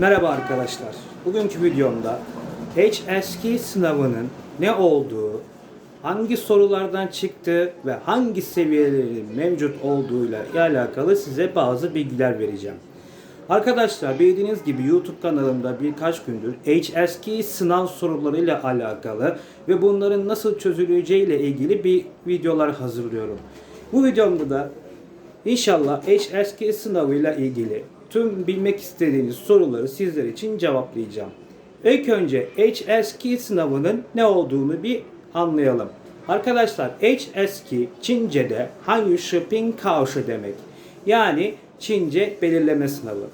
Merhaba arkadaşlar. Bugünkü videomda HSK sınavının ne olduğu, hangi sorulardan çıktığı ve hangi seviyelerin mevcut olduğuyla alakalı size bazı bilgiler vereceğim. Arkadaşlar bildiğiniz gibi YouTube kanalımda birkaç gündür HSK sınav sorularıyla alakalı ve bunların nasıl çözüleceği ile ilgili bir videolar hazırlıyorum. Bu videomda da İnşallah HSK sınavıyla ilgili tüm bilmek istediğiniz soruları sizler için cevaplayacağım. İlk önce HSK sınavının ne olduğunu bir anlayalım. Arkadaşlar HSK Çince'de Hanyu Shipping Kaoshi demek. Yani Çince belirleme sınavı.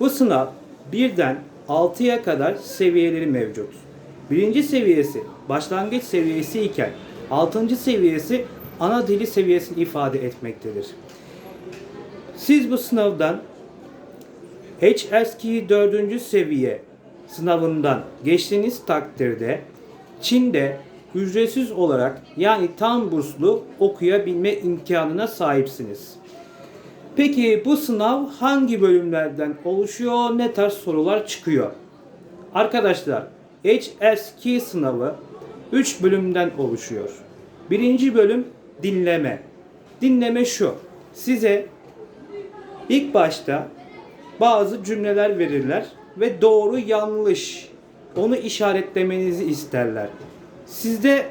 Bu sınav birden 6'ya kadar seviyeleri mevcut. Birinci seviyesi başlangıç seviyesi iken altıncı seviyesi ana dili seviyesini ifade etmektedir. Siz bu sınavdan HSK 4. seviye sınavından geçtiğiniz takdirde Çin'de ücretsiz olarak yani tam burslu okuyabilme imkanına sahipsiniz. Peki bu sınav hangi bölümlerden oluşuyor? Ne tarz sorular çıkıyor? Arkadaşlar HSK sınavı 3 bölümden oluşuyor. Birinci bölüm dinleme. Dinleme şu. Size ilk başta bazı cümleler verirler ve doğru yanlış onu işaretlemenizi isterler. Sizde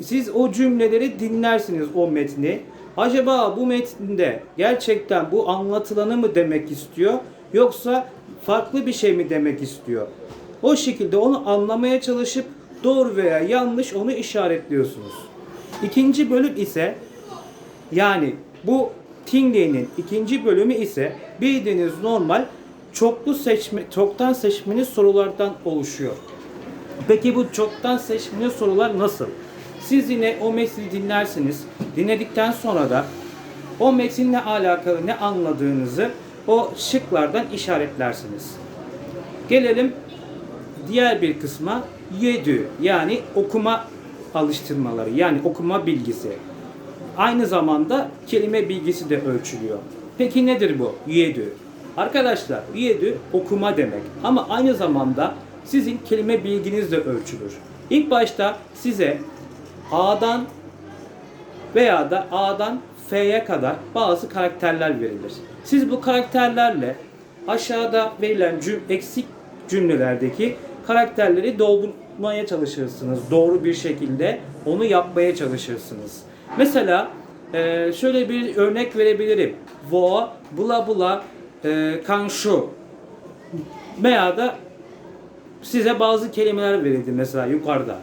siz o cümleleri dinlersiniz o metni. Acaba bu metinde gerçekten bu anlatılanı mı demek istiyor yoksa farklı bir şey mi demek istiyor? O şekilde onu anlamaya çalışıp doğru veya yanlış onu işaretliyorsunuz. İkinci bölüm ise yani bu Tingley'nin ikinci bölümü ise bildiğiniz normal çoklu seçme, çoktan seçmeli sorulardan oluşuyor. Peki bu çoktan seçmeli sorular nasıl? Siz yine o metni dinlersiniz. Dinledikten sonra da o metinle alakalı ne anladığınızı o şıklardan işaretlersiniz. Gelelim diğer bir kısma yedü yani okuma alıştırmaları yani okuma bilgisi. Aynı zamanda kelime bilgisi de ölçülüyor. Peki nedir bu? Yedü. Arkadaşlar yedü okuma demek ama aynı zamanda sizin kelime bilginiz de ölçülür. İlk başta size A'dan veya da A'dan F'ye kadar bazı karakterler verilir. Siz bu karakterlerle aşağıda verilen cüm eksik cümlelerdeki karakterleri doldurmaya çalışırsınız. Doğru bir şekilde onu yapmaya çalışırsınız. Mesela e, şöyle bir örnek verebilirim. Wo, bula bula, e, kanshu veya da size bazı kelimeler verildi mesela yukarıda.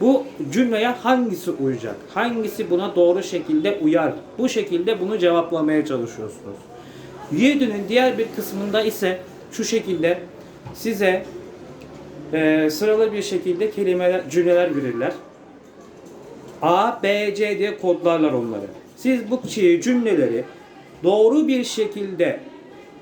Bu cümleye hangisi uyacak? Hangisi buna doğru şekilde uyar? Bu şekilde bunu cevaplamaya çalışıyorsunuz. Yedünün diğer bir kısmında ise şu şekilde size e, sıralı bir şekilde kelimeler, cümleler verirler. A, B, C diye kodlarlar onları. Siz bu cümleleri doğru bir şekilde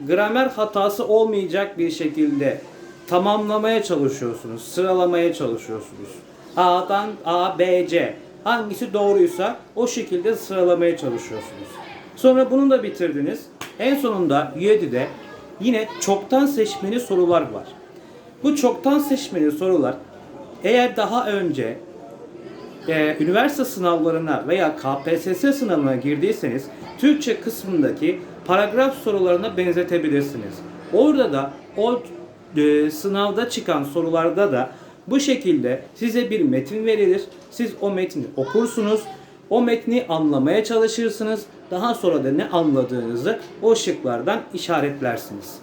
gramer hatası olmayacak bir şekilde tamamlamaya çalışıyorsunuz. Sıralamaya çalışıyorsunuz. A'dan A, B, C. Hangisi doğruysa o şekilde sıralamaya çalışıyorsunuz. Sonra bunu da bitirdiniz. En sonunda 7'de yine çoktan seçmeli sorular var. Bu çoktan seçmeli sorular eğer daha önce e, üniversite sınavlarına veya KPSS sınavına girdiyseniz Türkçe kısmındaki paragraf sorularına benzetebilirsiniz. Orada da o e, sınavda çıkan sorularda da bu şekilde size bir metin verilir. Siz o metni okursunuz. O metni anlamaya çalışırsınız. Daha sonra da ne anladığınızı o şıklardan işaretlersiniz.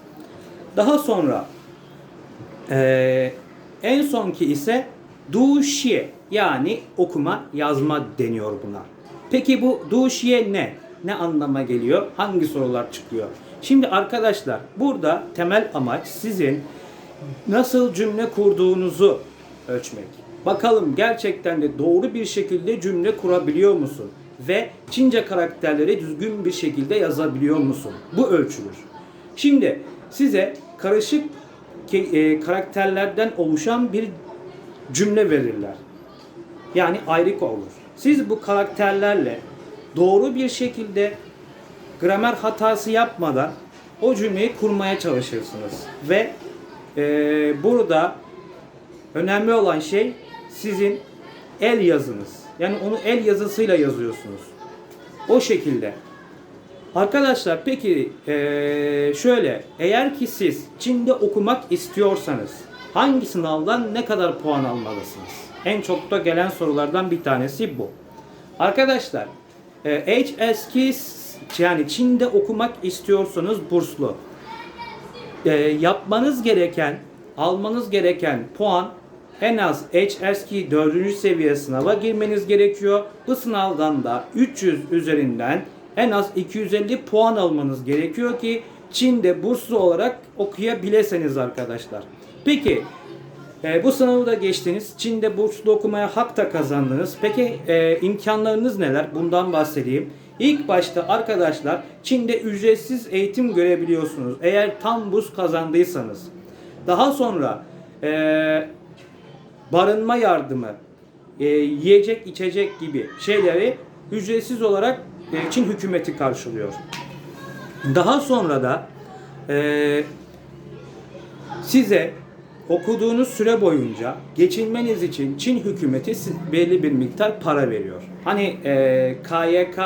Daha sonra ee, en sonki ise duşiye yani okuma yazma deniyor buna. Peki bu duşiye ne? Ne anlama geliyor? Hangi sorular çıkıyor? Şimdi arkadaşlar burada temel amaç sizin nasıl cümle kurduğunuzu ölçmek. Bakalım gerçekten de doğru bir şekilde cümle kurabiliyor musun? Ve Çince karakterleri düzgün bir şekilde yazabiliyor musun? Bu ölçülür. Şimdi size karışık e, karakterlerden oluşan bir cümle verirler. Yani ayrık olur. Siz bu karakterlerle doğru bir şekilde gramer hatası yapmadan o cümleyi kurmaya çalışırsınız. Ve e, burada önemli olan şey sizin el yazınız. Yani onu el yazısıyla yazıyorsunuz. O şekilde. Arkadaşlar peki eee, şöyle eğer ki siz Çin'de okumak istiyorsanız hangi sınavdan ne kadar puan almalısınız? En çok da gelen sorulardan bir tanesi bu. Arkadaşlar eee, HSK yani Çin'de okumak istiyorsanız burslu. Eee, yapmanız gereken, almanız gereken puan en az HSK 4. seviye sınava girmeniz gerekiyor. Bu sınavdan da 300 üzerinden en az 250 puan almanız gerekiyor ki Çin'de burslu olarak okuyabilirseniz arkadaşlar. Peki e, bu sınavı da geçtiniz. Çin'de burslu okumaya hak da kazandınız. Peki e, imkanlarınız neler? Bundan bahsedeyim. İlk başta arkadaşlar Çin'de ücretsiz eğitim görebiliyorsunuz. Eğer tam burs kazandıysanız. Daha sonra e, barınma yardımı, e, yiyecek içecek gibi şeyleri ücretsiz olarak e, Çin hükümeti karşılıyor. Daha sonra da e, size okuduğunuz süre boyunca geçinmeniz için Çin hükümeti belli bir miktar para veriyor. Hani e, KYK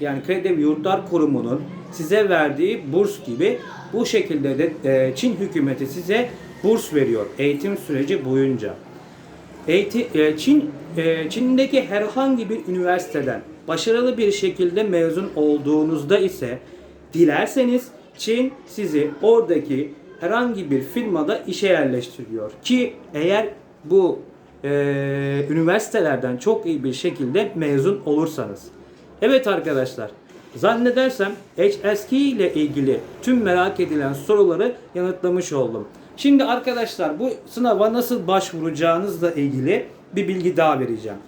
yani Kredi ve Yurtlar Kurumu'nun size verdiği burs gibi bu şekilde de e, Çin hükümeti size burs veriyor eğitim süreci boyunca. Eğitim, e, Çin e, Çin'deki herhangi bir üniversiteden başarılı bir şekilde mezun olduğunuzda ise dilerseniz Çin sizi oradaki herhangi bir firmada işe yerleştiriyor ki eğer bu e, üniversitelerden çok iyi bir şekilde mezun olursanız. Evet arkadaşlar Zannedersem HSK ile ilgili tüm merak edilen soruları yanıtlamış oldum. Şimdi arkadaşlar bu sınava nasıl başvuracağınızla ilgili bir bilgi daha vereceğim.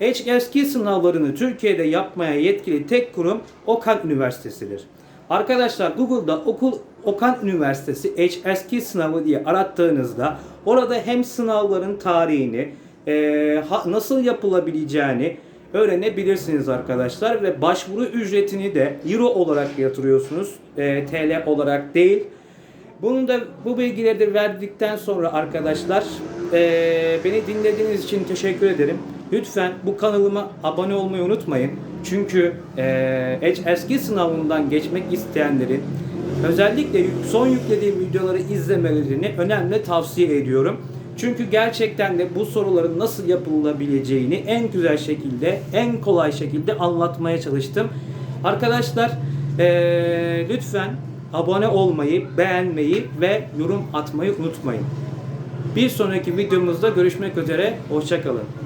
HSK sınavlarını Türkiye'de yapmaya yetkili tek kurum Okan Üniversitesi'dir. Arkadaşlar Google'da okul Okan Üniversitesi HSK sınavı diye arattığınızda orada hem sınavların tarihini, eee, ha- nasıl yapılabileceğini öğrenebilirsiniz arkadaşlar ve başvuru ücretini de euro olarak yatırıyorsunuz. eee, TL olarak değil. Bunu da bu bilgileri de verdikten sonra arkadaşlar eee, beni dinlediğiniz için teşekkür ederim. Lütfen bu kanalıma abone olmayı unutmayın. Çünkü eee HSK sınavından geçmek isteyenlerin özellikle son yüklediğim videoları izlemelerini önemli tavsiye ediyorum. Çünkü gerçekten de bu soruların nasıl yapılabileceğini en güzel şekilde, en kolay şekilde anlatmaya çalıştım. Arkadaşlar eee, lütfen abone olmayı, beğenmeyi ve yorum atmayı unutmayın. Bir sonraki videomuzda görüşmek üzere. Hoşçakalın.